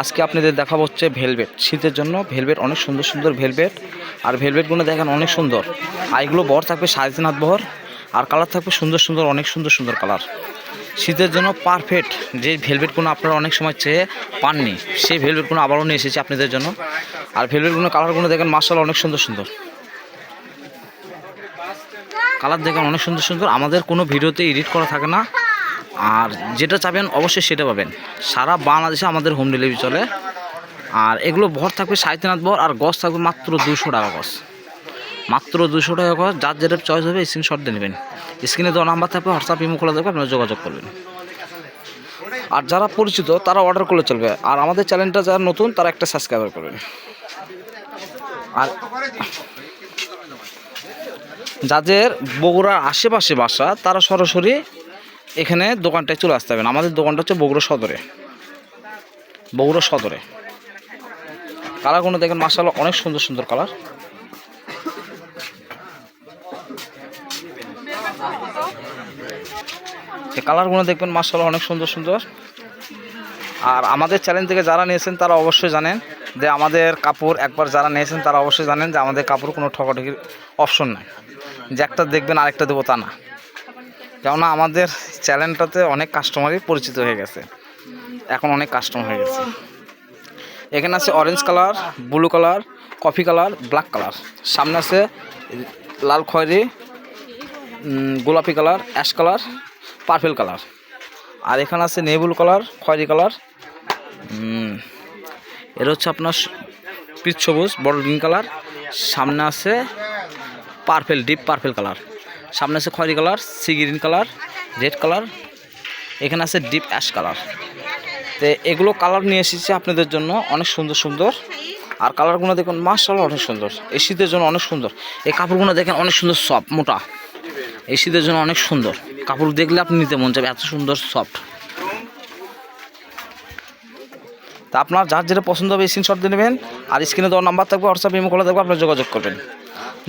আজকে আপনাদের দেখাবো হচ্ছে ভেলভেট। শীতের জন্য ভেলভেট অনেক সুন্দর সুন্দর ভেলভেট। আর ভেলভেটগুলো দেখেন অনেক সুন্দর। আর এগুলো বর থাকবে সাড়ে তিন হাত বহর। আর কালার থাকবে সুন্দর সুন্দর, অনেক সুন্দর সুন্দর কালার। শীতের জন্য পারফেক্ট যে ভেলভেটগুলো আপনারা অনেক সময় চেয়ে পাননি, সেই ভেলভেটগুলো আবারও নিয়ে এসেছি আপনাদের জন্য। আর ভেলভেটগুলো কালারগুলো দেখেন মার্শাল অনেক সুন্দর সুন্দর। কালার দেখেন অনেক সুন্দর সুন্দর। আমাদের কোনো ভিডিওতে এডিট করা থাকে না। আর যেটা চাবেন অবশ্যই সেটা পাবেন। সারা বাংলাদেশে আমাদের হোম ডেলিভারি চলে। আর এগুলো ভর থাকবে সাড়ে ভর আর গছ থাকবে মাত্র দুশো টাকা গছ। মাত্র দুশো টাকা গছ, যার যেটা চয়েস হবে স্ক্রিনশট দিয়ে নেবেন। স্ক্রিনে দেওয়া নাম্বার থাকবে হোয়াটসঅ্যাপ ইমো খোলা থাকবে, আপনারা যোগাযোগ করবেন। আর যারা পরিচিত, তারা অর্ডার করলে চলবে। আর আমাদের চ্যানেলটা যারা নতুন, তারা একটা সাবস্ক্রাইবার করবেন। আর যাদের বগুড়ার আশেপাশে বাসা, তারা সরাসরি এখানে দোকানটায় চলে আসতে হবেন আমাদের দোকানটা হচ্ছে বগুড়া সদরে। বগুড়া সদরে। কালারগুলো দেখেন মাসাল অনেক সুন্দর সুন্দর কালার। এই কালারগুলো দেখবেন মাসাল অনেক সুন্দর সুন্দর। আর আমাদের চ্যানেল থেকে যারা নিয়েছেন, তারা অবশ্যই জানেন যে আমাদের কাপড় একবার যারা নিয়েছেন, তারা অবশ্যই জানেন যে আমাদের কাপড় কোনো ঠকাঠকির অপশন নাই। যে একটা দেখবেন, আরেকটা দেবো তা না। কেননা আমাদের চ্যানেলটাতে অনেক কাস্টমারই পরিচিত হয়ে গেছে। এখন অনেক কাস্টমার হয়ে গেছে। এখানে আছে orange colour blue colour coffee colour black colour সামনে আছে লাল খয়েরি গোলাপি colour ash colour purple colour আর এখানে আছে নেবুল কালার খয়েরি কালারের হচ্ছে আপনার পিচ সবুজ, বড় গ্রিন কালার সামনে আছে পার্পেল ডিপ পার্পেল কালার সামনে আছে খয়েরি colour sea green colour red colour, এখানে আছে ডিপ অ্যাশ কালার। তো এগুলো কালার নিয়ে এসেছি আপনাদের জন্য, অনেক সুন্দর সুন্দর। আর কালারগুলো দেখুন মার্শাল অনেক সুন্দর। এই শীতের জন্য অনেক সুন্দর। এই কাপড়গুলো দেখেন, অনেক সুন্দর সফট মোটা। এই শীতের জন্য অনেক সুন্দর। কাপড় দেখলে আপনি নিতে মন যাবে এত সুন্দর সফট তা আপনার যার যেটা পছন্দ হবে স্ক্রিনশট দিয়ে নেবেন, আর স্ক্রিনে দেওয়ার নাম্বার থাকবে হোয়াটসঅ্যাপ ইমো খোলা থাকবে আপনার যোগাযোগ করবেন।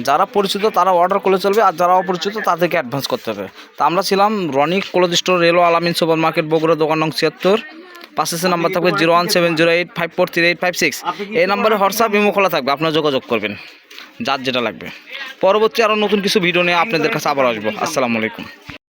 যারা পরিচিত তারা অর্ডার করলে চলবে, আর যারা অপরিচিত তাদেরকে অ্যাডভান্স করতে হবে। তা আমরা ছিলাম রনিক ক্লোথ স্টোর রেলো আলামিন সুপার মার্কেট বগুড়া দোকান নং ছিয়াত্তর। পাশে নাম্বার থাকবে zero one seven zero eight five four three eight five six এই নাম্বারে হোয়াটসঅ্যাপ ইমো খোলা থাকবে, আপনার যোগাযোগ করবেন, যার যেটা লাগবে। পরবর্তী আরও নতুন কিছু ভিডিও নিয়ে আপনাদের কাছে আবার আসব। আসসালামু আলাইকুম।